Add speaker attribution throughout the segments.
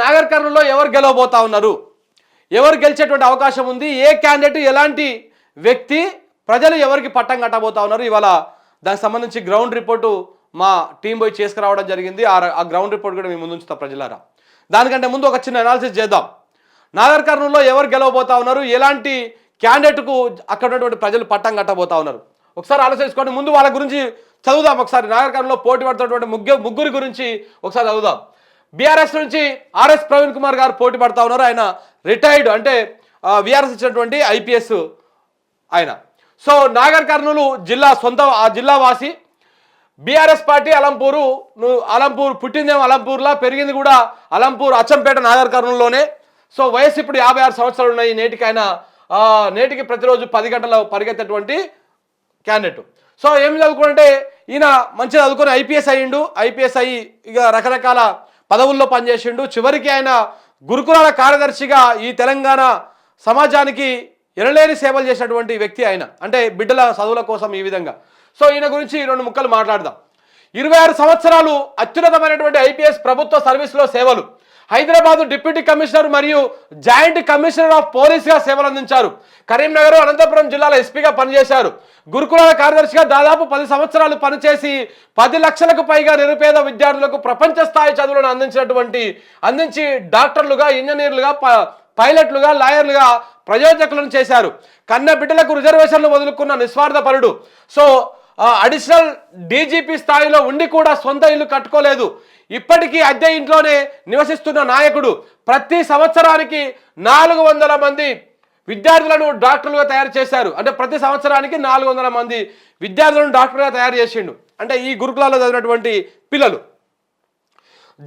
Speaker 1: నాగర్ కర్నూలులో ఎవరు గెలవబోతా ఉన్నారు? ఎవరు గెలిచేటువంటి అవకాశం ఉంది? ఏ క్యాండిడేట్ ఎలాంటి వ్యక్తి ప్రజలు ఎవరికి పట్టం కట్టబోతా ఉన్నారు? ఇవాళ దానికి సంబంధించి గ్రౌండ్ రిపోర్టు మా టీం పోయి చేసుకురావడం జరిగింది. ఆ గ్రౌండ్ రిపోర్ట్ కూడా మేము ముందు ఉంచుతాం ప్రజలారా. దానికంటే ముందు ఒక చిన్న అనాలిసిస్ చేద్దాం. నాగర్ కర్నూలులో ఎవరు గెలవబోతా ఉన్నారు? ఎలాంటి క్యాండిడేట్కు అక్కడ ఉన్నటువంటి ప్రజలు పట్టం కట్టబోతా ఉన్నారు? ఒకసారి ఆలోచించుకోండి. ముందు వాళ్ళ గురించి చదువుదాం. ఒకసారి నాగర్ పోటీ పడుతున్నటువంటి ముగ్గురు ముగ్గురి గురించి ఒకసారి చదువుదాం. బీఆర్ఎస్ నుంచి ఆర్ఎస్ ప్రవీణ్ కుమార్ గారు పోటీ పడతా ఉన్నారు. ఆయన రిటైర్డ్ అంటే విఆర్ఎస్ ఇచ్చినటువంటి ఐపీఎస్ ఆయన. సో నాగర్ కర్నూలు జిల్లా సొంత ఆ జిల్లా వాసి బీఆర్ఎస్ పార్టీ అలంపూరు నువ్వు అలంపూర్ పుట్టిందేమో అలంపూర్లా పెరిగింది కూడా అలంపూర్ అచ్చంపేట నాగర్ కర్నూలులోనే. సో వయసు ఇప్పుడు యాభై ఆరు సంవత్సరాలు ఉన్నాయి. నేటికి ఆయన నేటికి ప్రతిరోజు పది గంటల పరిగెత్తేటువంటి క్యాండిడేట్. సో ఏం చదువుకుంటే ఈయన మంచిగా చదువుకొని ఐపీఎస్ అయ్యిండు. ఐపీఎస్ అయ్యి ఇక రకరకాల పదవుల్లో పనిచేసిండు. చివరికి ఆయన గురుకులాల కార్యదర్శిగా ఈ తెలంగాణ సమాజానికి ఎనలేని సేవలు చేసినటువంటి వ్యక్తి ఆయన. అంటే బిడ్డల చదువుల కోసం ఈ విధంగా. సో ఈయన గురించి రెండు ముక్కలు మాట్లాడదాం. ఇరవై ఆరు సంవత్సరాలు అత్యున్నతమైనటువంటి ఐపీఎస్ ప్రభుత్వ సర్వీసులో సేవలు. హైదరాబాద్ డిప్యూటీ కమిషనర్ మరియు జాయింట్ కమిషనర్ ఆఫ్ పోలీస్గా సేవలు అందించారు. కరీంనగర్ అనంతపురం జిల్లాల ఎస్పీగా పనిచేశారు. గురుకులాల కార్యదర్శిగా దాదాపు పది సంవత్సరాలు పనిచేసి పది లక్షలకు పైగా నిరుపేద విద్యార్థులకు ప్రపంచ స్థాయి చదువులను అందించినటువంటి అందించి డాక్టర్లుగా ఇంజనీర్లుగా ప- పైలట్లుగా లాయర్లుగా ప్రయోజకులను చేశారు. కన్న బిడ్డలకు రిజర్వేషన్లు వదులుకున్న నిస్వార్థ పరుడు. సో అడిషనల్ డీజీపీ స్థాయిలో ఉండి కూడా సొంత ఇల్లు కట్టుకోలేదు. ఇప్పటికీ అద్దె ఇంట్లోనే నివసిస్తున్న నాయకుడు ప్రతి సంవత్సరానికి నాలుగు వందల మంది విద్యార్థులను డాక్టర్లుగా తయారు చేశారు. అంటే ప్రతి సంవత్సరానికి నాలుగు వందల మంది విద్యార్థులను డాక్టర్గా తయారు చేసిండు. అంటే ఈ గురుకులాల్లో చదివినటువంటి పిల్లలు.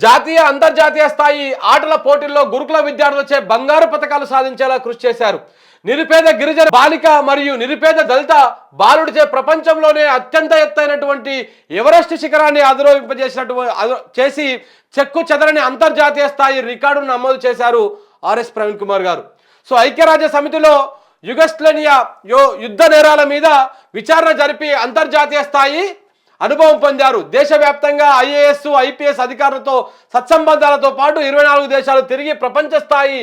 Speaker 1: జాతీయ అంతర్జాతీయ స్థాయి ఆటల పోటీల్లో గురుకుల విద్యార్థులచే బంగారు పథకాలు సాధించేలా కృషి చేశారు. నిరుపేద గిరిజన బాలిక మరియు నిరుపేద దళిత బాలుడిచే ప్రపంచంలోనే అత్యంత ఎత్తైనటువంటి ఎవరెస్ట్ శిఖరాన్ని అధిరోహింపజేసినటువంటి చేసి చెక్కు చెదరని అంతర్జాతీయ స్థాయి రికార్డును నమోదు చేశారు ఆర్ఎస్ ప్రవీణ్ కుమార్ గారు. సో ఐక్యరాజ్య సమితిలో యుగస్లేనియా యో యుద్ధ నేరాల మీద విచారణ జరిపి అంతర్జాతీయ స్థాయి అనుభవం పొందారు. దేశవ్యాప్తంగా ఐఏఎస్ ఐపీఎస్ అధికారులతో సత్సంబంధాలతో పాటు ఇరవై నాలుగు దేశాలు తిరిగి ప్రపంచ స్థాయి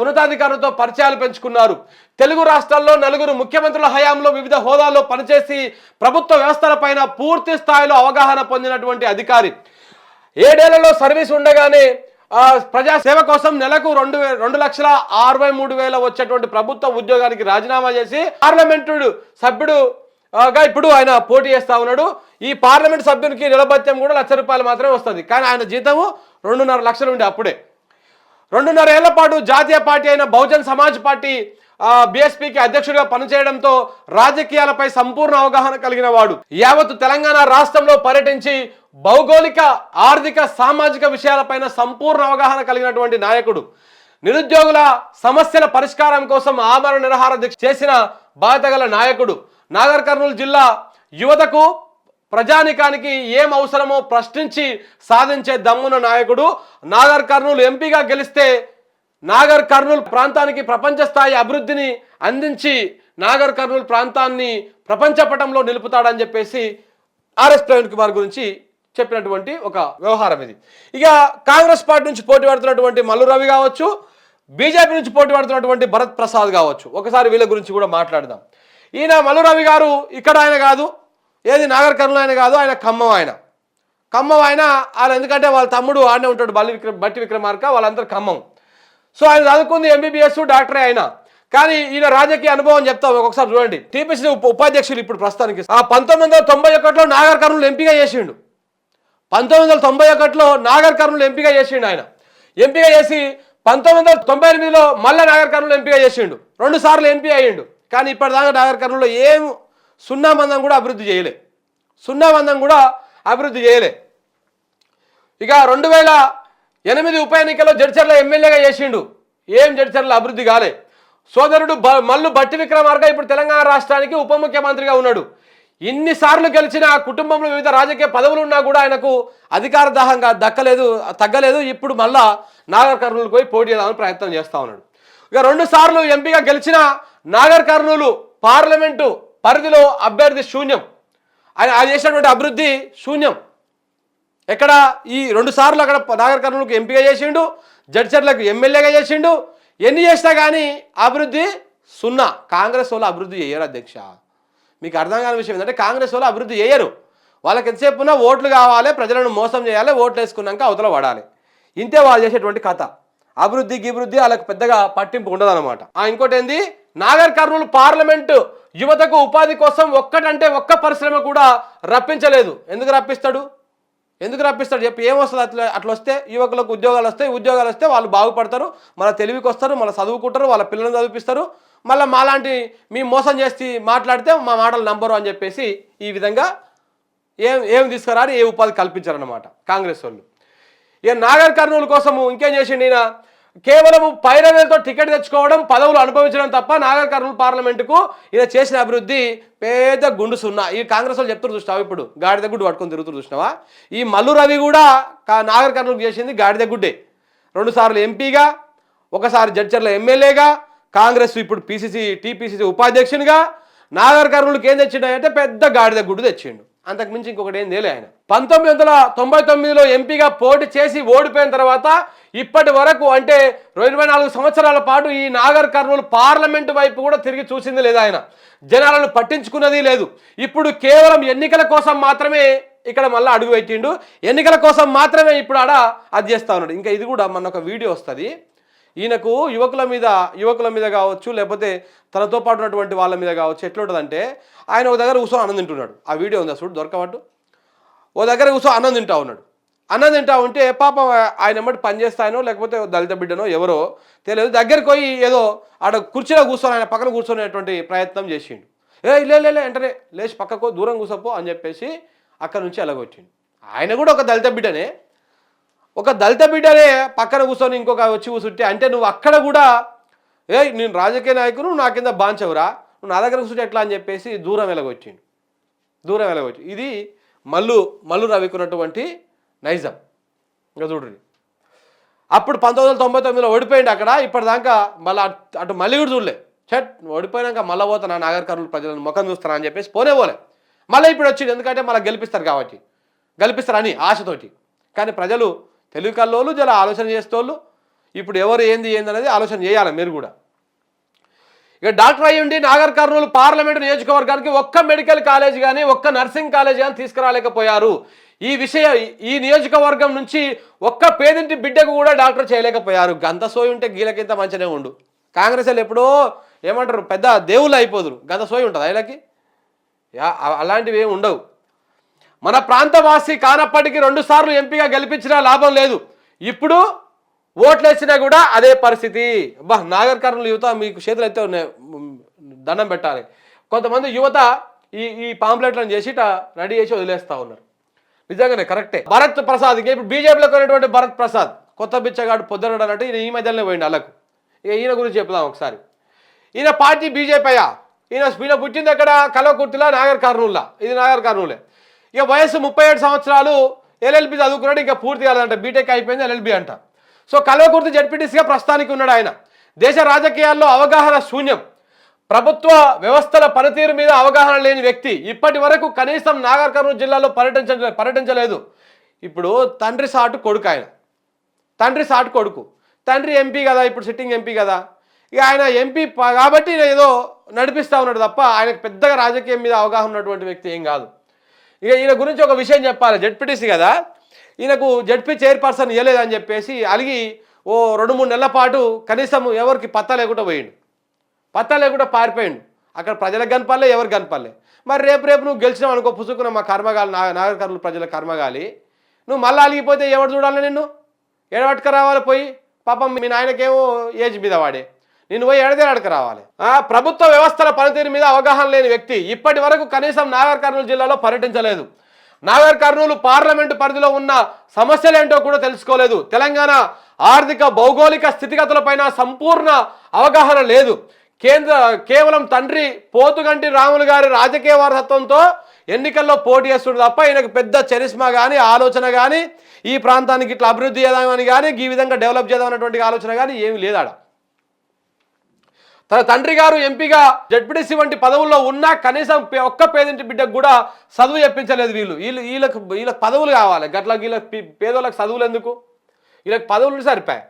Speaker 1: ఉన్నతాధికారులతో పరిచయాలు పెంచుకున్నారు. తెలుగు రాష్ట్రాల్లో నలుగురు ముఖ్యమంత్రుల హయాంలో వివిధ హోదాల్లో పనిచేసి ప్రభుత్వ వ్యవస్థలపైన పూర్తి స్థాయిలో అవగాహన పొందినటువంటి అధికారి. ఏడేళ్ళలో సర్వీస్ ఉండగానే ప్రజా సేవ కోసం నెలకు రెండు రెండు లక్షల అరవై మూడు వేల వచ్చేటువంటి ప్రభుత్వ ఉద్యోగానికి రాజీనామా చేసి పార్లమెంటు సభ్యుడు గా ఇప్పుడు ఆయన పోటీ చేస్తా ఉన్నాడు. ఈ పార్లమెంట్ సభ్యునికి నిలబత్యం కూడా లక్ష రూపాయలు మాత్రమే వస్తుంది. కానీ ఆయన జీతము రెండున్నర లక్షలు ఉండే అప్పుడే. రెండున్నర ఏళ్ళ పాటు జాతీయ పార్టీ అయిన బహుజన్ సమాజ్ పార్టీ బీఎస్పీకి అధ్యక్షుడిగా పనిచేయడంతో రాజకీయాలపై సంపూర్ణ అవగాహన కలిగిన వాడు. యావత్తు తెలంగాణ రాష్ట్రంలో పర్యటించి భౌగోళిక ఆర్థిక సామాజిక విషయాలపైన సంపూర్ణ అవగాహన కలిగినటువంటి నాయకుడు నిరుద్యోగుల సమస్యల పరిష్కారం కోసం ఆమరణ నిరాహార దీక్ష చేసిన బాధ్యత గల నాయకుడు నాగర్ కర్నూలు జిల్లా యువతకు ప్రజానికానికి ఏం అవసరమో ప్రశ్నించి సాధించే దమ్మున నాయకుడు నాగర్ కర్నూలు ఎంపీగా గెలిస్తే నాగర్ కర్నూలు ప్రాంతానికి ప్రపంచ స్థాయి అభివృద్ధిని అందించి నాగర్ కర్నూలు ప్రాంతాన్ని ప్రపంచ పటంలో నిలుపుతాడని చెప్పేసి ఆర్ఎస్ ప్రవీణ్ కుమార్ గురించి చెప్పినటువంటి ఒక వ్యవహారం ఇది. ఇక కాంగ్రెస్ పార్టీ నుంచి పోటీ పడుతున్నటువంటి మల్లు రవి కావచ్చు బీజేపీ నుంచి పోటీ పడుతున్నటువంటి భరత్ ప్రసాద్ కావచ్చు. ఒకసారి వీళ్ళ గురించి కూడా మాట్లాడదాం. ఈయన మల్లు రవి గారు ఇక్కడ ఆయన కాదు ఏది నాగర్ కర్నూలు ఆయన కాదు ఆయన ఖమ్మం ఆయన. ఖమ్మం ఆయన వాళ్ళు ఎందుకంటే వాళ్ళ తమ్ముడు ఆడనే ఉంటాడు బల్లి విక్రమ్ బట్టి విక్రమార్క వాళ్ళందరూ ఖమ్మం. సో ఆయన చదువుకుంది ఎంబీబీఎస్ డాక్టరే ఆయన కానీ ఈయన రాజకీయ అనుభవం చెప్తాం ఒకసారి చూడండి. టీపీసీ ఉప ఉపాధ్యక్షులు ఇప్పుడు ప్రస్తుతానికి. ఆ పంతొమ్మిది వందల తొంభై ఒకటిలో నాగర్ కర్నూలు ఎంపీగా చేసిండు. పంతొమ్మిది వందల తొంభై ఒకటిలో నాగర్ కర్నూలు ఎంపిక చేసిండు ఆయన. ఎంపిక చేసి పంతొమ్మిది వందల తొంభై ఎనిమిదిలో మళ్ళీ నాగర్ కర్నూలు చేసిండు. రెండు సార్లు ఎంపీ అయ్యిండు. కానీ ఇప్పటిదాకా నాగర్ కర్నూలులో ఏం సున్నా మందం కూడా అభివృద్ధి చేయలే. సున్నా మందం కూడా అభివృద్ధి చేయలే. ఇక రెండు వేల ఎనిమిది ఉప ఎన్నికల్లో జడ్చర్ల ఎమ్మెల్యేగా చేసిండు. ఏం జడ్చర్ల అభివృద్ధి కాలే. సోదరుడు బ- మల్లు బట్టి విక్రమార్క ఇప్పుడు తెలంగాణ రాష్ట్రానికి ఉప ముఖ్యమంత్రిగా ఉన్నాడు. ఇన్నిసార్లు గెలిచిన ఆ కుటుంబంలో వివిధ రాజకీయ పదవులు ఉన్నా కూడా ఆయనకు అధికార దాహంగా దక్కలేదు తగ్గలేదు. ఇప్పుడు మళ్ళా నాగర్ కర్నూలుకు పోయి పోటీ చేద్దామని ప్రయత్నం చేస్తా ఉన్నాడు. ఇక రెండు సార్లు ఎంపీగా గెలిచిన నాగర్ కర్నూలు పార్లమెంటు పరిధిలో అభ్యర్థి శూన్యం. ఆయన ఆయన చేసినటువంటి అభివృద్ధి శూన్యం. ఎక్కడ ఈ రెండు సార్లు అక్కడ నాగర్ కర్నూలుకు ఎంపీగా చేసిండు జడ్చర్లకు ఎమ్మెల్యేగా చేసిండు. ఎన్ని చేసినా కానీ అభివృద్ధి సున్నా. కాంగ్రెస్ వాళ్ళు అభివృద్ధి చేయరు అధ్యక్ష. మీకు అర్థం కాని విషయం ఏంటంటే కాంగ్రెస్ వాళ్ళు అభివృద్ధి చేయరు. వాళ్ళకి ఎంతసేపు ఉన్నా ఓట్లు కావాలి ప్రజలను మోసం చేయాలి ఓట్లు వేసుకున్నాక అవతల పడాలి. ఇంతే వాళ్ళు చేసేటువంటి కథ. అభివృద్ధి గిభివృద్ధి వాళ్ళకి పెద్దగా పట్టింపు ఉండదన్నమాట. ఆ ఇంకోటి ఏంది? నాగర్ కర్నూలు పార్లమెంటు యువతకు ఉపాధి కోసం ఒక్కటంటే ఒక్క పరిశ్రమ కూడా రప్పించలేదు. ఎందుకు రప్పిస్తాడు? ఎందుకు రప్పిస్తాడు? చెప్పి ఏమొస్తుంది అట్లా అట్లా వస్తే యువకులకు ఉద్యోగాలు వస్తాయి ఉద్యోగాలు వస్తే వాళ్ళు బాగుపడతారు మళ్ళీ తెలివికి వస్తారు మళ్ళీ చదువుకుంటారు వాళ్ళ పిల్లలను చదివిపిస్తారు మళ్ళీ మాలాంటి మీ మోసం చేసి మాట్లాడితే మా మాటలు నంబరు అని చెప్పేసి ఈ విధంగా ఏం ఏం తీసుకురాని ఏ ఉపాధి కల్పించారన్నమాట కాంగ్రెస్ వాళ్ళు. ఇక నాగర్ కర్నూలు కోసము ఇంకేం చేసిండు ఈయన? కేవలం పైరవేలతో టికెట్ తెచ్చుకోవడం పదవులు అనుభవించడం తప్ప నాగర్ కర్నూలు పార్లమెంటుకు ఈయన చేసిన అభివృద్ధి పెద్ద గుండు సున్నా. ఈ కాంగ్రెస్ వాళ్ళు చెప్తారు చూసినావు ఇప్పుడు? గాడిద గుడ్డు పట్టుకొని తిరుగుతున్నారు చూసినావా? ఈ మల్లు రవి కూడా కా- నాగర్ కర్నూలు చేసింది గాడిద గుడ్డే. రెండుసార్లు ఎంపీగా ఒకసారి జడ్చర్ల ఎమ్మెల్యేగా కాంగ్రెస్ ఇప్పుడు పీసీసీ టీపీసీసీ ఉపాధ్యక్షునిగా నాగర్ కర్నూలుకి ఏం తెచ్చిండంటే పెద్ద గాడిద గుడ్డు తెచ్చిండు. అంతకు మించి ఇంకొకటి ఏం తెలియ ఆయన. పంతొమ్మిది వందల తొంభై తొమ్మిదిలో ఎంపీగా పోటీ చేసి ఓడిపోయిన తర్వాత ఇప్పటి వరకు అంటే ఇరవై నాలుగు సంవత్సరాల పాటు ఈ నాగర్ కర్నూలు పార్లమెంటు వైపు కూడా తిరిగి చూసింది లేదు ఆయన. జనాలను పట్టించుకున్నది లేదు. ఇప్పుడు కేవలం ఎన్నికల కోసం మాత్రమే ఇక్కడ మళ్ళీ అడుగు పెట్టిండు. ఎన్నికల కోసం మాత్రమే ఇప్పుడు ఆడ అది చేస్తా ఉన్నాడు. ఇంకా ఇది కూడా మన ఒక వీడియో వస్తుంది. ఈయనకు యువకుల మీద యువకుల మీద కావచ్చు లేకపోతే తనతో పాటు ఉన్నటువంటి వాళ్ళ మీద కావచ్చు ఎట్లుంటుందంటే ఆయన ఒక దగ్గర కూర్చొని అన్నం తింటున్నాడు. ఆ వీడియో ఉంది చూడు దొరకబట్టు ఓ దగ్గర కూర్చొని అన్నం తింటా ఉన్నాడు. అన్నం తింటా ఉంటే పాపం ఆయన ఎమ్మటి పని చేస్తాయనో లేకపోతే దళిత బిడ్డనో ఎవరో తెలియదు. దగ్గరికి పోయి ఏదో ఆడ కుర్చీలో కూర్చొని ఆయన పక్కన కూర్చునేటువంటి ప్రయత్నం చేసిండు. ఏ లే లే, వెంటనే లేచి పక్కకు దూరం కూర్చోపో అని చెప్పేసి అక్కడ నుంచి ఎలాగొచ్చిండు ఆయన కూడా ఒక దళిత బిడ్డనే ఒక దళిత బిడ్డనే పక్కన కూర్చొని ఇంకొక వచ్చి కూర్చుంటే అంటే నువ్వు అక్కడ కూడా ఏ నేను రాజకీయ నాయకుడు నా కింద బాంచవురా. నువ్వు నా దగ్గర కూర్చుంటే ఎట్లా అని చెప్పేసి దూరం వెలగొచ్చిండు. దూరం వెలగొచ్చు ఇది మల్లు మల్లు రవికున్నటువంటి నైజం. ఇంకా చూడండి. అప్పుడు పంతొమ్మిది వందల తొంభై తొమ్మిదిలో ఓడిపోయింది అక్కడ ఇప్పటిదాకా మళ్ళీ అటు అటు మళ్ళీ కూడా చూడలే. చట్ ఓడిపోయినాక మళ్ళీ పోతా నా నాగర్ కర్నూలు ప్రజలను ముఖం చూస్తానా అని చెప్పేసి పోనే పోలే. మళ్ళీ ఇప్పుడు వచ్చింది ఎందుకంటే మళ్ళీ గెలిపిస్తారు కాబట్టి. గెలిపిస్తారని ఆశతోటి. కానీ ప్రజలు తెలుగు కల్లోళ్ళు జర ఆలోచన చేస్తోళ్ళు ఇప్పుడు ఎవరు ఏంది ఏంది అనేది ఆలోచన చేయాలి మీరు కూడా. ఇక డాక్టర్ అయ్యుండి నాగర్ కర్నూలు పార్లమెంటు నియోజకవర్గానికి ఒక్క మెడికల్ కాలేజ్ కానీ ఒక్క నర్సింగ్ కాలేజ్ కానీ తీసుకురాలేకపోయారు. ఈ విషయం ఈ నియోజకవర్గం నుంచి ఒక్క పేదింటి బిడ్డకు కూడా డాక్టర్ చేయలేకపోయారు. గంత సోయి ఉంటే గీలకింత మంచినే ఉండు. కాంగ్రెస్ వాళ్ళు ఎప్పుడో ఏమంటారు పెద్ద దేవుళ్ళు అయిపోదురు. గంత సోయి ఉంటుంది ఆయనకి యా అలాంటివి ఏమి ఉండవు. మన ప్రాంతవాసి కానప్పటికీ రెండు సార్లు ఎంపీగా గెలిపించినా లాభం లేదు. ఇప్పుడు ఓట్లేసినా కూడా అదే పరిస్థితి. బా నాగర్ కర్నూలు యువత మీకు చేతులు అయితే దండం పెట్టాలి. కొంతమంది యువత ఈ ఈ పాంప్లెట్లను చేసి రెడీ చేసి వదిలేస్తూ ఉన్నారు. నిజంగానే కరెక్టే. భరత్ ప్రసాద్ ఇప్పుడు బీజేపీలో కొనేటువంటి భరత్ ప్రసాద్ కొత్త బిచ్చగాడు పొద్దునడు అన్నట్టు ఈయన ఈ మధ్యలోనే పోయిండు అలకు. ఇక ఈయన గురించి చెప్దాం ఒకసారి. ఈయన పార్టీ బీజేపీ అయ్యా ఈయన ఈయన పుట్టింది ఎక్కడ? కలవకుర్తిలా నాగర్ కర్నూలులా ఇది నాగర్ కర్నూలే. ఇక వయసు ముప్పై ఏడు సంవత్సరాలు ఎల్ఎల్బి చదువుకున్నాడు ఇంకా పూర్తి కాలేదంట. బీటెక్ అయిపోయింది ఎల్ఎల్బి అంట. సో కలవకుర్తి జడ్పీటీసీగా ప్రస్తుతానికి ఉన్నాడు ఆయన దేశ రాజకీయాల్లో అవగాహన శూన్యం. ప్రభుత్వ వ్యవస్థల పనితీరు మీద అవగాహన లేని వ్యక్తి ఇప్పటి వరకు కనీసం నాగర్ కర్నూలు జిల్లాలో పర్యటించ పర్యటించలేదు. ఇప్పుడు తండ్రి సాటు కొడుకు ఆయన. తండ్రి సాటు కొడుకు. తండ్రి ఎంపీ కదా ఇప్పుడు సిట్టింగ్ ఎంపీ కదా. ఇక ఆయన ఎంపీ కాబట్టి ఏదో నడిపిస్తా ఉన్నాడు తప్ప ఆయనకు పెద్దగా రాజకీయం మీద అవగాహన ఉన్నటువంటి వ్యక్తి ఏం కాదు. ఇక ఈయన గురించి ఒక విషయం చెప్పాలి. జడ్పీటీసీ కదా. ఈయనకు జడ్పీ చైర్పర్సన్ ఇవ్వలేదని చెప్పేసి అలిగి ఓ రెండు మూడు నెలల పాటు కనీసం ఎవరికి పత్తా లేకుండా పోయిండు. పత్తా లేకుండా పారిపోయిండు. అక్కడ ప్రజలకు కనపాలే ఎవరికి కనపాలే మరి రేపు రేపు నువ్వు గెలిచినావు అనుకో పుసుకున్న మా కర్మగాలి నా నాగరికర్లు ప్రజల కర్మగాలి. నువ్వు మళ్ళీ అలిగిపోతే ఎవరు చూడాలి నిన్ను? ఎడబట్టుకు రావాలి పోయి. పాపం మీ నాయనకేమో ఏజ్ మీద వాడే. నేను పోయి ఎడదేడక రావాలి. ఆ, ప్రభుత్వ వ్యవస్థల పనితీరు మీద అవగాహన లేని వ్యక్తి ఇప్పటి వరకు కనీసం నాగర్ కర్నూలు జిల్లాలో పర్యటించలేదు. నాగర్ కర్నూలు పార్లమెంటు పరిధిలో ఉన్న సమస్యలేంటో కూడా తెలుసుకోలేదు. తెలంగాణ ఆర్థిక భౌగోళిక స్థితిగతులపైన సంపూర్ణ అవగాహన లేదు. కేంద్ర కేవలం తండ్రి పోతుగంటి రాములు గారి రాజకీయ వారసత్వంతో ఎన్నికల్లో పోటీ చేస్తుడు తప్ప ఈయనకు పెద్ద చరిస్మా కానీ ఆలోచన కానీ ఈ ప్రాంతానికి ఇట్లా అభివృద్ధి చేద్దామని కానీ ఈ విధంగా డెవలప్ చేద్దాం అనేటువంటి ఆలోచన కానీ ఏమీ లేదాడా. తన తండ్రి గారు ఎంపీగా జడ్పీటీసీ వంటి పదవుల్లో ఉన్నా కనీసం ఒక్క పేదింటి బిడ్డకు కూడా చదువు చెప్పించలేదు వీళ్ళు. వీళ్ళు వీళ్ళకి వీళ్ళకి పదవులు కావాలి. గట్ల వీళ్ళకి పేదోళ్ళకి చదువులు ఎందుకు? వీళ్ళకి పదవులు సరిపాయి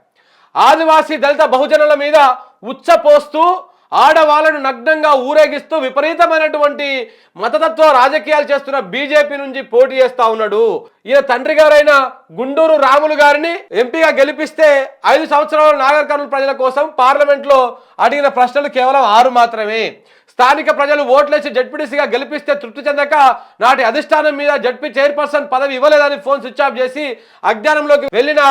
Speaker 1: ఆదివాసీ దళిత బహుజనుల మీద ఉచ్చపోస్తూ ఆడవాళ్ళను నగ్నంగా ఊరేగిస్తూ విపరీతమైనటువంటి మతతత్వ రాజకీయాలు చేస్తున్న బీజేపీ నుంచి పోటీ చేస్తా ఉన్నాడు. ఈయన తండ్రి గారైన గుండూరు రాములు గారిని ఎంపీగా గెలిపిస్తే ఐదు సంవత్సరాల నాగర్ కర్నూలు ప్రజల కోసం పార్లమెంట్లో అడిగిన ప్రశ్నలు కేవలం ఆరు మాత్రమే. స్థానిక ప్రజలు ఓట్లేసి జడ్పీటీసీగా గెలిపిస్తే తృప్తి చెందక నాటి అధిష్టానం మీద జడ్పీ చైర్పర్సన్ పదవి ఇవ్వలేదని ఫోన్ స్విచ్ ఆఫ్ చేసి అజ్ఞానంలోకి వెళ్ళిన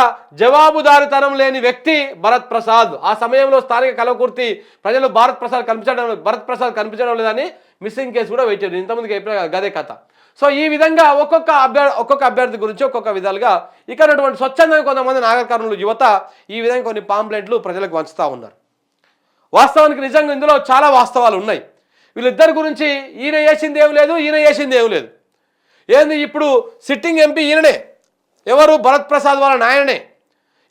Speaker 1: జవాబుదారితనం లేని వ్యక్తి భరత్ ప్రసాద్. ఆ సమయంలో స్థానిక కలవకుర్తి ప్రజలు భారత్ ప్రసాద్ కనిపించడం భరత్ ప్రసాద్ కనిపించడం లేదని మిస్సింగ్ కేసు కూడా వెయిట్ చేయండి ఇంతమందికి అయిపోయిన గదే కథ. సో ఈ విధంగా ఒక్కొక్క అభ్యర్థి ఒక్కొక్క అభ్యర్థి గురించి ఒక్కొక్క విధాలుగా ఇక్కడ ఉన్నటువంటి స్వచ్ఛందంగా కొంతమంది నాగర్ యువత ఈ విధంగా కొన్ని పాంప్లెట్లు ప్రజలకు వంచుతూ ఉన్నారు. వాస్తవానికి నిజంగా ఇందులో చాలా వాస్తవాలు ఉన్నాయి. వీళ్ళిద్దరి గురించి ఈయన వేసింది ఏం లేదు ఈయన వేసింది ఏం లేదు. ఏంది ఇప్పుడు సిట్టింగ్ ఎంపీ ఈయననే ఎవరు? భరత్ ప్రసాద్ వాళ్ళ నాయననే.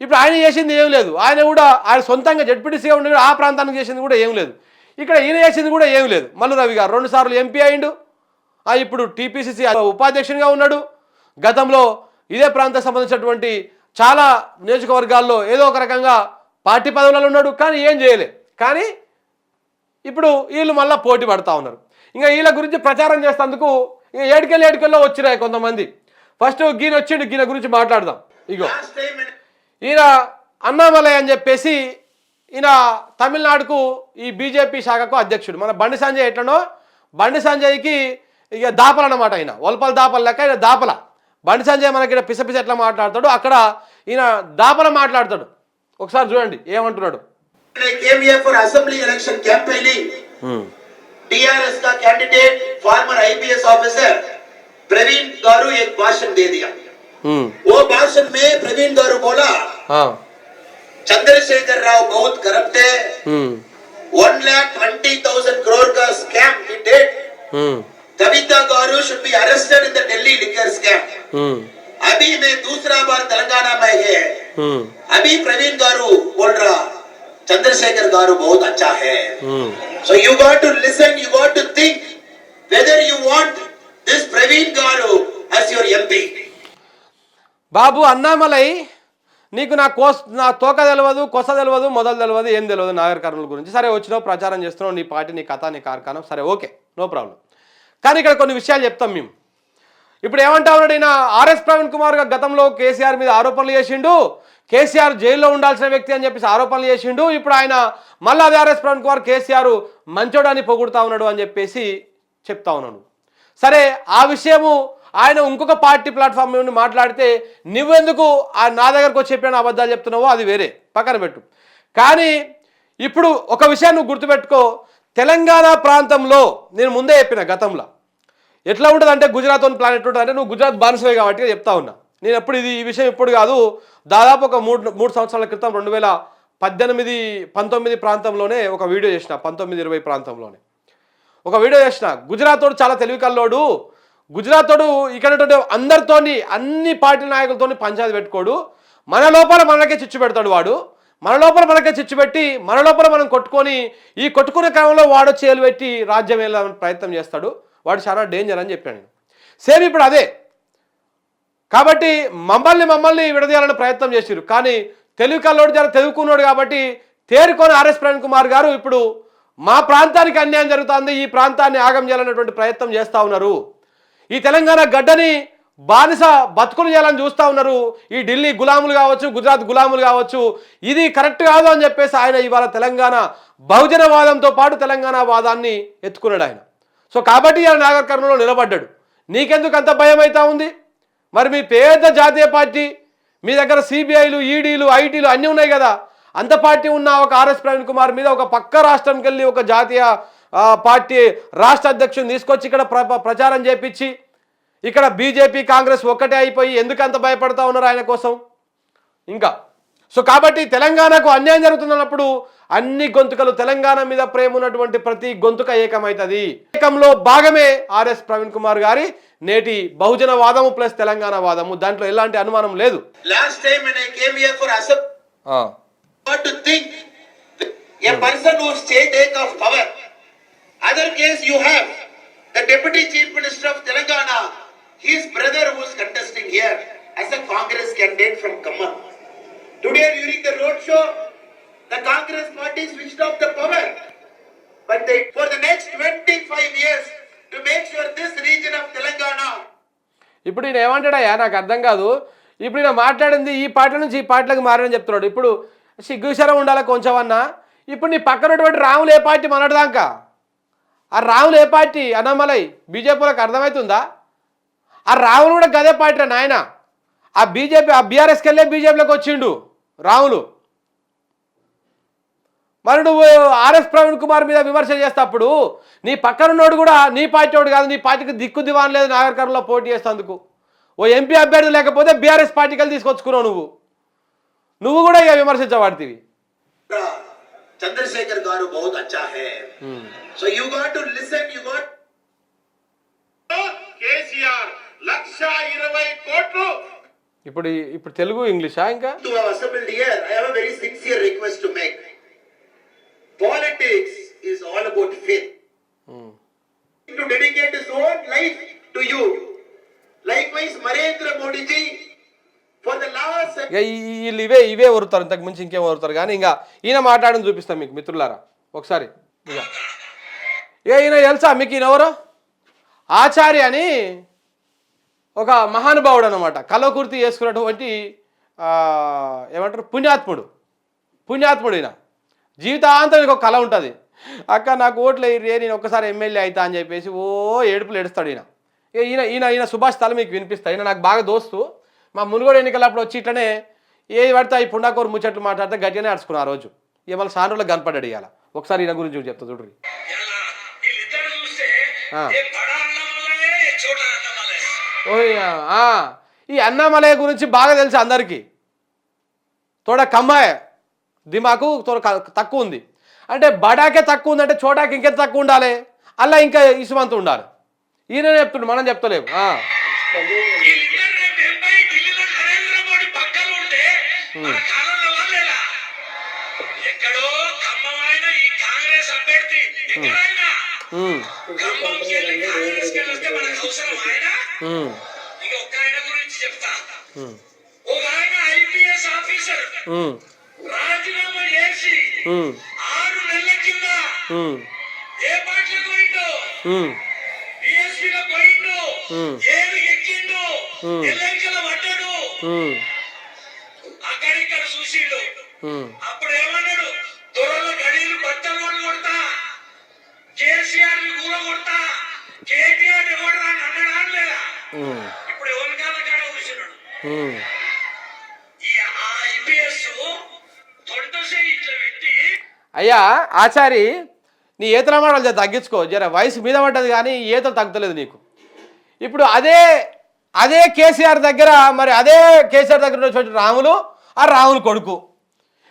Speaker 1: ఇప్పుడు ఆయన చేసింది ఏం లేదు. ఆయన కూడా ఆయన సొంతంగా జడ్పీటీసీగా ఉండి ఆ ప్రాంతానికి చేసింది కూడా ఏం లేదు. ఇక్కడ ఈయన చేసింది కూడా ఏం లేదు. మల్లు రవి గారు రెండు సార్లు ఎంపీ అయిండు. ఇప్పుడు టీపీసీసీ ఉపాధ్యక్షునిగా ఉన్నాడు. గతంలో ఇదే ప్రాంతానికి సంబంధించినటువంటి చాలా నియోజకవర్గాల్లో ఏదో ఒక రకంగా పార్టీ పదవులలో ఉన్నాడు కానీ ఏం చేయలే. కానీ ఇప్పుడు వీళ్ళు మళ్ళీ పోటీ పడతా ఉన్నారు. ఇంకా వీళ్ళ గురించి ప్రచారం చేస్తేందుకు ఇంకా ఏడుకెళ్ళి ఏడుకెళ్ళో వచ్చినాయి కొంతమంది. ఫస్ట్ గీన వచ్చిండు గీన గురించి మాట్లాడదాం. ఇగో. ఈయన అన్నామలై అని చెప్పేసి ఈయన తమిళనాడుకు ఈ బీజేపీ శాఖకు అధ్యక్షుడు. మన బండి సంజయ్ ఎట్లనో? బండి సంజయ్కి ఇక దాపల అన్నమాట ఆయన ఒల్పల దాపల లెక్క ఈయన దాపల బండి సంజయ్ మనకి ఇక్కడ పిస పిస ఎట్లా మాట్లాడతాడు అక్కడ ఈయన దాపల మాట్లాడతాడు ఒకసారి చూడండి ఏమంటున్నాడు
Speaker 2: I came here for assembly election campaigning. TRS का candidate former IPS officer Praveen garu एक भाषण दे दिया
Speaker 1: ఉమ్,
Speaker 2: वो भाषण में प्रवीण गारू बोला
Speaker 1: ఆ,
Speaker 2: चंद्रशेखर राव बहुत करप्ट है
Speaker 1: um,
Speaker 2: one lakh twenty thousand crore का scam he did
Speaker 1: um,
Speaker 2: Kavitha garu should be arrested in the Delhi liquor scam
Speaker 1: um,
Speaker 2: अभी मैं दूसरा बार तेलंगाना में है
Speaker 1: ఉమ్,
Speaker 2: अभी प्रवीण गारू बोल रहा चंद्रशेखर गारू बहुत अच्छा है
Speaker 1: ఉమ్.
Speaker 2: So you got to listen, you got to think whether you want this Praveen Garu as your MP.
Speaker 1: బాబు అన్నామలై నీకు నా కోస్ నా తోక తెలియదు కొస తెలియదు మొదలు తెలియదు ఏం తెలియదు నాగర్ కర్నూలు గురించి సరే వచ్చినావు ప్రచారం చేస్తున్నావు నీ పార్టీ నీ కథ నీ కార్ఖానం సరే ఓకే నో ప్రాబ్లం కానీ ఇక్కడ కొన్ని విషయాలు చెప్తాం మేము. ఇప్పుడు ఏమంటా ఉన్నాడు ఈయన ఆర్ఎస్ ప్రవీణ్ కుమార్ గతంలో కేసీఆర్ మీద ఆరోపణలు చేసిండు కేసీఆర్ జైల్లో ఉండాల్సిన వ్యక్తి అని చెప్పేసి ఆరోపణలు చేసిండు ఇప్పుడు ఆయన మళ్ళీ అదే ఆర్ఎస్ ప్రవీణ్ కుమార్ కేసీఆర్ మంచోడని పొగుడుతా ఉన్నాడు అని చెప్పేసి చెప్తా ఉన్నాను సరే ఆ విషయము ఆయన ఇంకొక పార్టీ ప్లాట్ఫామ్ నుండి మాట్లాడితే నువ్వెందుకు ఆ నా దగ్గరకు వచ్చి చెప్పిన అబద్ధాలు చెప్తున్నావో అది వేరే పక్కన పెట్టు. కానీ ఇప్పుడు ఒక విషయాన్ని గుర్తుపెట్టుకో తెలంగాణ ప్రాంతంలో నేను ముందే చెప్పిన గతంలో ఎట్లా ఉంటుంది అంటే గుజరాత్ ప్లాన్ ఎట్లా ఉంటుంది అంటే నువ్వు గుజరాత్ బానిసవే కాబట్టి చెప్తా ఉన్నా. నేను ఎప్పుడు ఇది ఈ విషయం ఇప్పుడు కాదు దాదాపు ఒక మూడు మూడు సంవత్సరాల క్రితం రెండు వేల పద్దెనిమిది పంతొమ్మిది ప్రాంతంలోనే ఒక వీడియో చేసిన పంతొమ్మిది ఇరవై ప్రాంతంలోనే. ఒక వీడియో చేసిన. గుజరాత్ తోడు చాలా తెలివి కల్లోడు. గుజరాత్ తోడు ఇక్కడ అందరితోని అన్ని పార్టీ నాయకులతోని పంచాయతీ పెట్టుకోడు. మన లోపల మనకే చిచ్చు పెడతాడు వాడు. మన లోపల మనకే చిచ్చు పెట్టి మన లోపల మనం కొట్టుకొని ఈ కొట్టుకునే క్రమంలో వాడు చేలు పెట్టి రాజ్యం వెళ్ళాలని ప్రయత్నం చేస్తాడు. వాడు చాలా డేంజర్ అని చెప్పాను నేను సేమ్ ఇప్పుడు అదే. కాబట్టి మమ్మల్ని మమ్మల్ని విడదీయాలని ప్రయత్నం చేశారు కానీ తెలుగు కల్లోడు జర తెలుగుకున్నాడు కాబట్టి తేరుకొని ఆర్ఎస్ ప్రవీణ్ కుమార్ గారు ఇప్పుడు మా ప్రాంతానికి అన్యాయం జరుగుతుంది ఈ ప్రాంతాన్ని ఆగం చేయాలనేటువంటి ప్రయత్నం చేస్తూ ఉన్నారు. ఈ తెలంగాణ గడ్డని బానిస బతుకులు చేయాలని చూస్తూ ఉన్నారు. ఈ ఢిల్లీ గులాములు కావచ్చు గుజరాత్ గులాములు కావచ్చు ఇది కరెక్ట్ కాదు అని చెప్పేసి ఆయన ఇవాళ తెలంగాణ బహుజన వాదంతో పాటు తెలంగాణ వాదాన్ని ఎత్తుకున్నాడు ఆయన. సో కాబట్టి ఆయన నాగర్ నిలబడ్డాడు. నీకెందుకు అంత భయం అవుతా ఉంది? మరి మీ పేద జాతీయ పార్టీ మీ దగ్గర సిబిఐలు ఈడీలు ఐటీలు అన్నీ ఉన్నాయి కదా. అంత పార్టీ ఉన్న ఒక ఆర్ఎస్ ప్రవీణ్ కుమార్ మీద ఒక పక్క రాష్ట్రంకి వెళ్ళి ఒక జాతీయ పార్టీ రాష్ట్ర అధ్యక్షుని తీసుకొచ్చి ఇక్కడ ప్ర ప్రచారం చేపించి ఇక్కడ బీజేపీ కాంగ్రెస్ ఒక్కటే అయిపోయి ఎందుకు అంత భయపడతా ఉన్నారు ఆయన కోసం? ఇంకా. సో కాబట్టి తెలంగాణకు అన్యాయం జరుగుతున్నప్పుడు అన్ని గొంతుకలు తెలంగాణ మీద ప్రేమ ఉన్నటువంటి ప్రతి గొంతుక ఏకమవుతుంది. ఏకంలో భాగమే ఆర్ఎస్ ప్రవీణ్ కుమార్ గారి నేటి బహుజన వాదము ప్లస్ తెలంగాణ వాదము. దాంట్లో ఎలాంటి అనుమానం లేదు.
Speaker 2: Today, during the road show, the Congress party switched off the power. But they, for the next 25 years, to make sure this region of Telangana
Speaker 1: ఇప్పుడు ఈయన ఏమంటాడయ్యా నాకు అర్థం కాదు. ఇప్పుడు ఈయన మాట్లాడింది ఈ పార్టీ నుంచి ఈ పార్టీలకు మారని చెప్తున్నాడు. ఇప్పుడు సిగ్గుశరం ఉండాలి కొంచెం అన్నా ఇప్పుడు నీ పక్కనటువంటి రాములు ఏ పార్టీ? మనడదాకా. ఆ రాములు ఏ పార్టీ? అన్నమలై బీజేపీలకు అర్థమవుతుందా ఆ రాములు కూడా గదే పార్టీ నాయన? ఆ బీజేపీ ఆ బీఆర్ఎస్కి వెళ్ళే బీజేపీలోకి వచ్చిండు రాములు మరి నువ్వు ఆర్ఎస్ ప్రవీణ్ కుమార్ మీద విమర్శ చేసేటప్పుడు నీ పక్కనున్నోడు కూడా నీ పార్టీ వాడు కాదు నీ పార్టీకి దిక్కు దివాన్ లేదు నాగరికరంలో పోటీ చేసేందుకు ఓ ఎంపీ అభ్యర్థి లేకపోతే బీఆర్ఎస్ పార్టీకి తీసుకొచ్చుకున్నావు నువ్వు. నువ్వు కూడా ఇక విమర్శించబడితివి.
Speaker 2: చంద్రశేఖర్ గారు బహుత్ అచ్చా హే. So you got to listen you got KCR లక్ష ఇరవై కోట్లు.
Speaker 1: ఇప్పుడు ఇప్పుడు తెలుగు ఇంగ్లీషా ఇంకా?
Speaker 2: To our assembly I have a very sincere request to make make. Politics is all about faith. To dedicate his own life to you. Likewise, Narendra Modi ji, for the last
Speaker 1: ఇక ఈ- ఈ- వీళ్ళు ఇవే ఇవే వరుతారు ఇంతకు మించి ఇంకేం వరుతారు కానీ ఇంకా ఈయన మాట్లాడని చూపిస్తాం మీకు మిత్రులారా. ఒకసారి. ఇక. ఇక ఈయన తెలుసా మీకు ఈయన ఎవరు? ఆచార్య అని ఒక మహానుభావుడు అనమాట కలవకుర్తి చేసుకున్నటువంటి ఏమంటారు? పుణ్యాత్ముడు. పుణ్యాత్ముడు ఈయన. జీవితాంతం ఒక కళ ఉంటుంది. అక్క నాకు ఓట్లు రే నేను ఒక్కసారి ఎమ్మెల్యే అవుతా అని చెప్పేసి ఓ ఏడుపులు ఏడుస్తాడు ఈయన. ఈయన ఈయన ఈయన సుభాష్ తల మీకు వినిపిస్తాయి ఈయన నాకు బాగా దోస్తు. మా మునుగోడు ఎన్నికలప్పుడు వచ్చి ఇట్లనే ఏది పడితే ఈ పుండాకూరు ముచ్చట్లు మాట్లాడితే గట్టిగానే అడుచుకున్నా ఆ రోజు. ఇక మళ్ళీ సాండ్రోలో కనపడ్డాడు ఇవాళ ఒకసారి ఈయన గురించి చెప్తా చూడండి ఈ అన్నామలయ గురించి బాగా తెలుసు అందరికీ. తోడ కమ్మాయే. దిమాకు తక్కువ ఉంది. అంటే బడాకే తక్కువ ఉందంటే చోటాకి ఇంకెంత తక్కువ ఉండాలి? అలా ఇంకా ఇసుమంత ఉండాలి. ఈయన చెప్తుండు? మనం చెప్తలేము.
Speaker 3: చెప్తా ఒక ఆయన ఐపీఎస్ ఆఫీసర్ రాజీనామా చేసి ఆరు నెలల కింద ఏ పార్టీలకు పోయిందో
Speaker 1: ఉమ్,
Speaker 3: బిఎస్పీలో పోయిండు. ఏడు ఎక్కిండు
Speaker 1: ఉమ్.
Speaker 3: ఎల్ఐకల పడ్డాడు? అక్కడిక్కడ చూసిండు. అప్పుడు ఏమన్నాడు? దొరల గడిలు బట్టలు వాళ్ళు కొడతా. కేసీఆర్ని కూర కొడతా. కేటీఆర్ ఎవడరా అని అన్నాడా లేదా? ఇప్పుడు ఎవరి కాళ్ళ కాడ కూర్చున్నాడు?
Speaker 1: అయ్యా ఆచారి నీ ఈతల మాటలు తగ్గించుకో. జర వయసు మీద పడ్డది కానీ ఈతలు తగ్గుతలేదు నీకు. ఇప్పుడు అదే అదే కేసీఆర్ దగ్గర మరి అదే కేసీఆర్ దగ్గర ఉన్నటువంటి రాములు ఆ రాములు కొడుకు.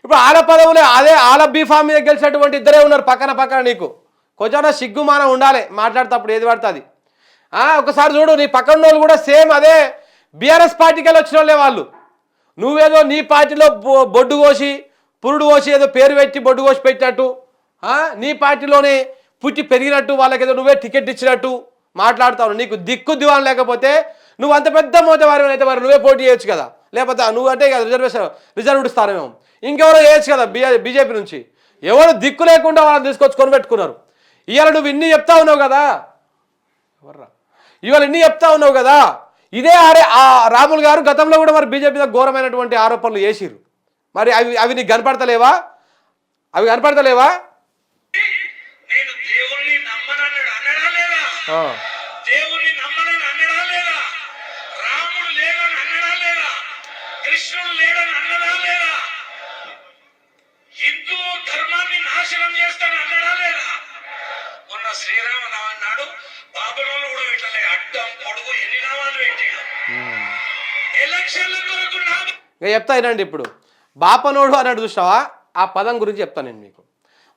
Speaker 1: ఇప్పుడు ఆల పదవులే అదే ఆల బీఫామ్ మీద గెలిచినటువంటి ఇద్దరే ఉన్నారు పక్కన పక్కన నీకు. కొంచెం సిగ్గుమానం ఉండాలి మాట్లాడేటప్పుడు ఏది పడుతుంది. ఒకసారి చూడు నీ పక్కన వాళ్ళు కూడా సేమ్ అదే బీఆర్ఎస్ పార్టీకి వెళ్ళి వచ్చిన వాళ్ళే వాళ్ళు. నువ్వేదో నీ పార్టీలో బొ- బొడ్డు కోసి పురుడు కోసి ఏదో పేరు పెట్టి బొడ్డు కోసి పెట్టినట్టు నీ పార్టీలోనే పుట్టి పెరిగినట్టు వాళ్ళకి ఏదో నువ్వే టికెట్ ఇచ్చినట్టు మాట్లాడతావు నీకు దిక్కు దివాన్ లేకపోతే నువ్వు అంత పెద్ద మోతవారి అయితే మరి నువ్వే పోటీ చేయొచ్చు కదా. లేకపోతే నువ్వు అంటే కదా రిజర్వేషన్ రిజర్వ్డ్ స్థానమేమో ఇంకెవరో చేయొచ్చు కదా బీజేపీ నుంచి. ఎవరు దిక్కు లేకుండా వాళ్ళని తీసుకొచ్చి కొనిపెట్టుకున్నారు. ఇవాళ నువ్వు ఇన్ని చెప్తా ఉన్నావు కదా. ఎవర్రా? ఇవాళ ఇన్ని చెప్తా ఉన్నావు కదా. ఇదే ఆరే ఆ రాములు గారు గతంలో కూడా మరి బీజేపీ ఘోరమైనటువంటి ఆరోపణలు చేసిరు మరి అవి అవి నీకు కనపడతలేవా? అవి కనపడతలేవా?
Speaker 3: హిందూ ధర్మాన్ని నాశనం చేస్తాను అన్నడా లేదా? మొన్న నాడు బాబులోను కూడా పెట్టలే అడ్డం పొడుగు ఎన్ని నామాలు పెట్టాడు? ఎలక్షన్ల కొరకు నామ
Speaker 1: ఇక చెప్తా ఇప్పుడు. బాపనోడు అన్నాడు చూసావా ఆ పదం గురించి చెప్తాను నేను మీకు.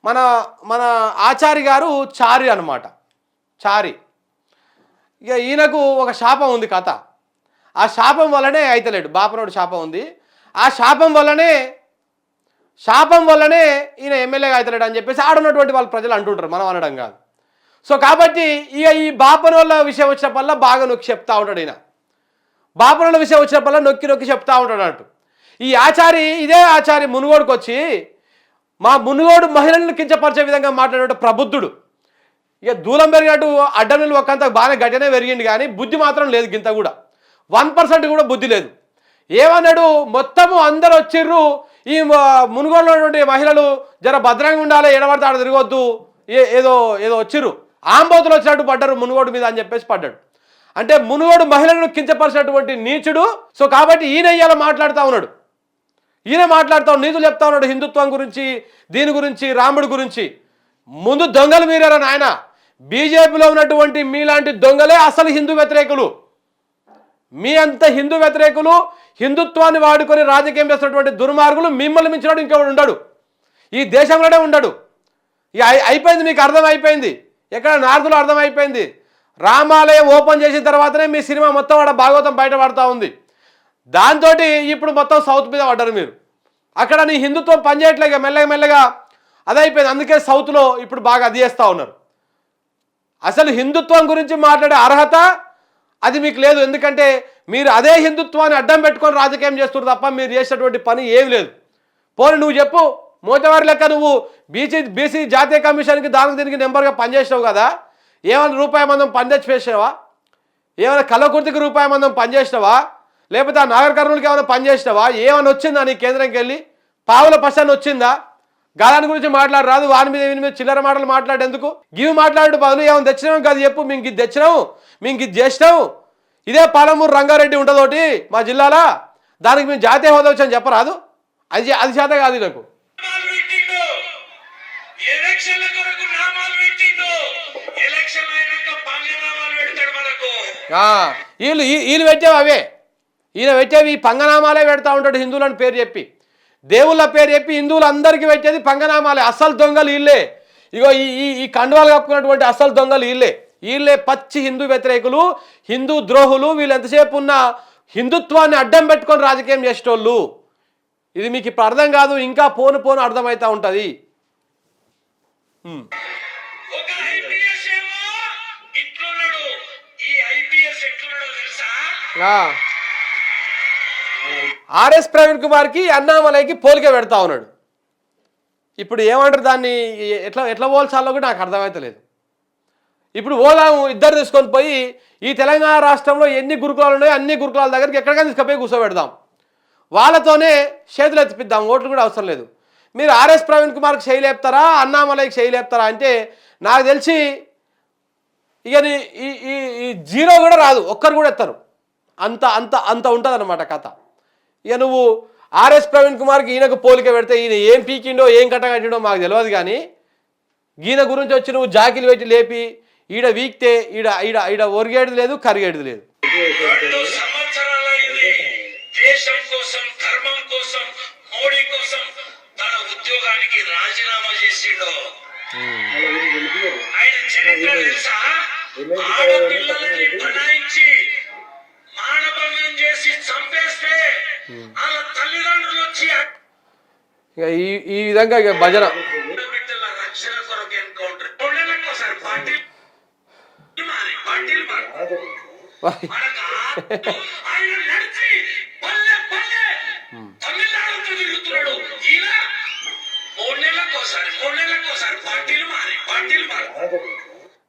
Speaker 1: మన మన ఆచారి గారు చారి అనమాట చారి. ఇక ఈయనకు ఒక శాపం ఉంది కథ. ఆ శాపం వల్లనే అయితలేడు. బాపనోడు శాపం ఉంది. ఆ శాపం వల్లనే శాపం వల్లనే ఈయన ఎమ్మెల్యేగా అవుతాడు అని చెప్పేసి ఆడున్నటువంటి వాళ్ళు ప్రజలు అంటుంటారు. మనం అనడం కాదు. సో కాబట్టి ఇక ఈ బాపనోళ్ళ విషయం వచ్చినప్పల్లా బాగా నొక్కి చెప్తా ఉంటాడు ఈయన. బాపనోళ్ళ విషయం వచ్చినప్పల్లా నొక్కి నొక్కి చెప్తా ఉంటాడు అన్నట్టు. ఈ ఆచారి ఇదే ఆచారి మునుగోడుకు వచ్చి మా మునుగోడు మహిళలను కించపరిచే విధంగా మాట్లాడే ప్రబుద్ధుడు. ఇక దూలం పెరిగినట్టు అడ్డనులు ఒక్కంత ఒకంత బాగానే గట్టినే పెరిగింది కానీ బుద్ధి మాత్రం లేదు గింత కూడా. వన్ పర్సెంట్ కూడా బుద్ధి లేదు. ఏమన్నాడు? మొత్తము అందరు వచ్చిర్రు. ఈ మునుగోడులో ఉన్నటువంటి మహిళలు జర భద్రంగా ఉండాలి ఎడబడితే ఆడ తిరగొద్దు ఏ- ఏదో ఏదో వచ్చిర్రు. ఆంబోతులు వచ్చినట్టు పడ్డారు మునుగోడు మీద అని చెప్పేసి పడ్డాడు. అంటే మునుగోడు మహిళలను కించపరిచినటువంటి నీచుడు. సో కాబట్టి ఈయన ఇయ్యాల మాట్లాడుతూ ఉన్నాడు. ఈయన మాట్లాడతాం నీతులు చెప్తా ఉన్నాడు హిందుత్వం గురించి దీని గురించి రాముడి గురించి. ముందు దొంగలు మీరారా నాయన? బీజేపీలో ఉన్నటువంటి మీలాంటి దొంగలే అసలు హిందూ వ్యతిరేకులు. మీ అంత హిందూ వ్యతిరేకులు హిందుత్వాన్ని వాడుకొని రాజకీయం చేస్తున్నటువంటి దుర్మార్గులు మిమ్మల్ని మించినాడు ఇంకెవడు ఉండడు. ఈ దేశంలోనే ఉండడు. ఇక అయిపోయింది మీకు అర్థం అయిపోయింది ఎక్కడ నార్దులో అర్థమైపోయింది. రామాలయం ఓపెన్ చేసిన తర్వాతనే మీ సినిమా మొత్తం ఆడ భాగవతం బయట పడతా ఉంది. దాంతో ఇప్పుడు మొత్తం సౌత్ మీద పడ్డారు మీరు. అక్కడ నీ హిందుత్వం పనిచేయట్లేక మెల్లగా మెల్లగా అదైపోయింది. అందుకే సౌత్లో ఇప్పుడు బాగా అది చేస్తూ ఉన్నారు. అసలు హిందుత్వం గురించి మాట్లాడే అర్హత అది మీకు లేదు. ఎందుకంటే మీరు అదే హిందుత్వాన్ని అడ్డం పెట్టుకొని రాజకీయం చేస్తున్నారు తప్ప మీరు చేసినటువంటి పని ఏమి లేదు. పోనీ నువ్వు చెప్పు మోతవారి లెక్క నువ్వు బీసీ బీసీ జాతీయ కమిషన్కి దానికి దీనికి నెంబర్గా పనిచేసినావు కదా. ఏమైనా రూపాయి మందం పని తెచ్చి వేసినావా ఏమైనా కలకుర్తికి రూపాయి మందం పనిచేసినావా లేకపోతే ఆ నాగర్ కర్నూలుకి ఏమైనా పనిచేసినావా ఏమైనా వచ్చిందా నీ కేంద్రంకి వెళ్ళి? పావుల పశాన్ని వచ్చిందా? గాలాని గురించి మాట్లాడు రాదు వాని మీద వీని మీద చిల్లర మాటలు మాట్లాడేందుకు? గివి మాట్లాడు బదులు ఏమైనా తెచ్చినాం కాదు చెప్పు మేము ఇది తెచ్చినాము మేము ఇది చేసినాము ఇదే పాలమూరు రంగారెడ్డి ఉంటుందోటి మా జిల్లాలో. దానికి మేము జాతీయ హోదా వచ్చని చెప్పరాదు. అది అది చేత కాదు నాకు వీళ్ళు వీళ్ళు పెట్టేవి అవే. ఈయన పెట్టేవి ఈ పంగనామాలే పెడతా ఉంటాడు హిందువులని పేరు చెప్పి. దేవుళ్ళ పేరు చెప్పి హిందువులు అందరికీ పెట్టేది పంగనామాలే. అసలు దొంగలు వీళ్ళే. ఇగో ఈ ఈ కండువాలు కప్పుకున్నటువంటి అసలు దొంగలు వీళ్ళే. వీళ్ళే పచ్చి హిందూ వ్యతిరేకులు హిందూ ద్రోహులు వీళ్ళు ఎంతసేపు ఉన్న హిందుత్వాన్ని అడ్డం పెట్టుకొని రాజకీయం చేసేటోళ్ళు. ఇది మీకు ఇప్పుడు అర్థం కాదు ఇంకా పోను పోను అర్థమవుతా ఉంటుంది.
Speaker 3: ఒక
Speaker 1: ఆర్ఎస్ ప్రవీణ్ కుమార్కి అన్నామలైకి పోలిక పెడతా ఉన్నాడు. ఇప్పుడు ఏమంటారు దాన్ని? ఎట్లా ఎట్లా పోల్చాలో కూడా నాకు అర్థమవుతలేదు ఇప్పుడు ఓదాము ఇద్దరు తీసుకొని పోయి ఈ తెలంగాణ రాష్ట్రంలో ఎన్ని గురుకులాలు ఉన్నాయో అన్ని గురుకులాల దగ్గరికి ఎక్కడికైనా తీసుకుపోయి కూర్చోబెడదాం. వాళ్ళతోనే చేతులు ఎత్తిపిద్దాం ఓట్లు కూడా అవసరం లేదు. మీరు ఆర్ఎస్ ప్రవీణ్ కుమార్కి చేయలేపుతారా అన్నామలైకి చేయలేపుతారా అంటే నాకు తెలిసి ఇక ఈ ఈ ఈ జీరో కూడా రాదు ఒక్కరు కూడా ఎత్తారు. అంత అంత అంత ఉంటుంది కథ. ఇక నువ్వు ఆర్ఎస్ ప్రవీణ్ కుమార్కి ఈయనకు పోలిక పెడితే ఈయన ఏం పీకిండో ఏం కట్ట కట్టిండో మాకు తెలియదు కానీ ఈయన గురించి వచ్చి నువ్వు జాకిలు పెట్టి లేపి ఈడ వీక్తే ఈడ ఈడ ఈడ ఒరిగేది లేదు కరిగేది లేదు.
Speaker 3: రెండు సంవత్సరాల ఇది దేశం కోసం ధర్మం కోసం మోడీ కోసం తన ఉద్యోగానికి రాజీనామా చేసిండు. ఆయన చరిత్ర తెలుసా? ఆడపిల్లలని బనాయించి మానభంగం చేసి చంపేస్తే వాళ్ళ తల్లిదండ్రులు వచ్చి
Speaker 1: ఇక ఈ ఈ విధంగా ఇక భజన.
Speaker 3: రక్షణ కొరకు ఎన్కౌంటర్. రెండేళ్ళకి ఒకసారి పార్టీలు మారి పార్టీలు మారి. మనకు ఆ- ఆయన నడిచి పల్లె పల్లె. తమిళనాడుతో తిరుగుతున్నాడు. ఈయన మూడు నెలలకు ఒకసారి మూడు నెలలకు ఒకసారి పార్టీలు మారి పార్టీలు మారి.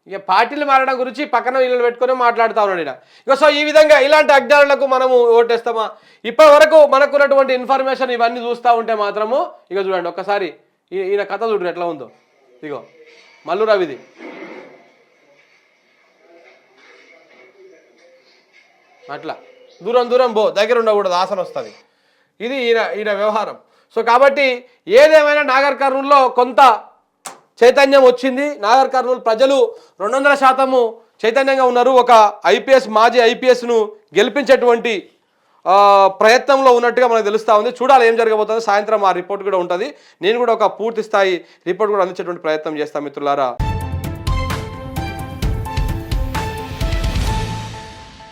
Speaker 1: ఇక పార్టీలు మారడం గురించి పక్కన వీళ్ళని పెట్టుకొని మాట్లాడుతూ ఉన్నాడు ఈయన. ఇక సో ఈ విధంగా ఇలాంటి అజ్ఞానులకు మనము ఓటేస్తామా? ఇప్పటి వరకు మనకున్నటువంటి ఇన్ఫర్మేషన్ ఇవన్నీ చూస్తూ ఉంటే మాత్రము ఇక చూడండి ఒక్కసారి ఈ- ఈయన కథ చూడండి ఎట్లా ఉందో. ఇగో మల్లు రవిది. అట్లా. దూరం దూరం బో దగ్గర ఉండకూడదు ఆసన వస్తుంది. ఇది ఈయన ఈయన వ్యవహారం. సో కాబట్టి ఏదేమైనా నాగర్ కర్నూల్లో కొంత చైతన్యం వచ్చింది. నాగర్ కర్నూలు ప్రజలు రెండు వందల శాతము చైతన్యంగా ఉన్నారు. ఒక ఐపీఎస్ మాజీ ఐపీఎస్ను గెలిపించేటువంటి ప్రయత్నంలో ఉన్నట్టుగా మనకు తెలుస్తూ ఉంది. చూడాలి ఏం జరగబోతుంది. సాయంత్రం ఆ రిపోర్ట్ కూడా ఉంటుంది. నేను కూడా ఒక పూర్తి స్థాయి రిపోర్ట్ కూడా అందించేటువంటి ప్రయత్నం చేస్తాను మిత్రులారా.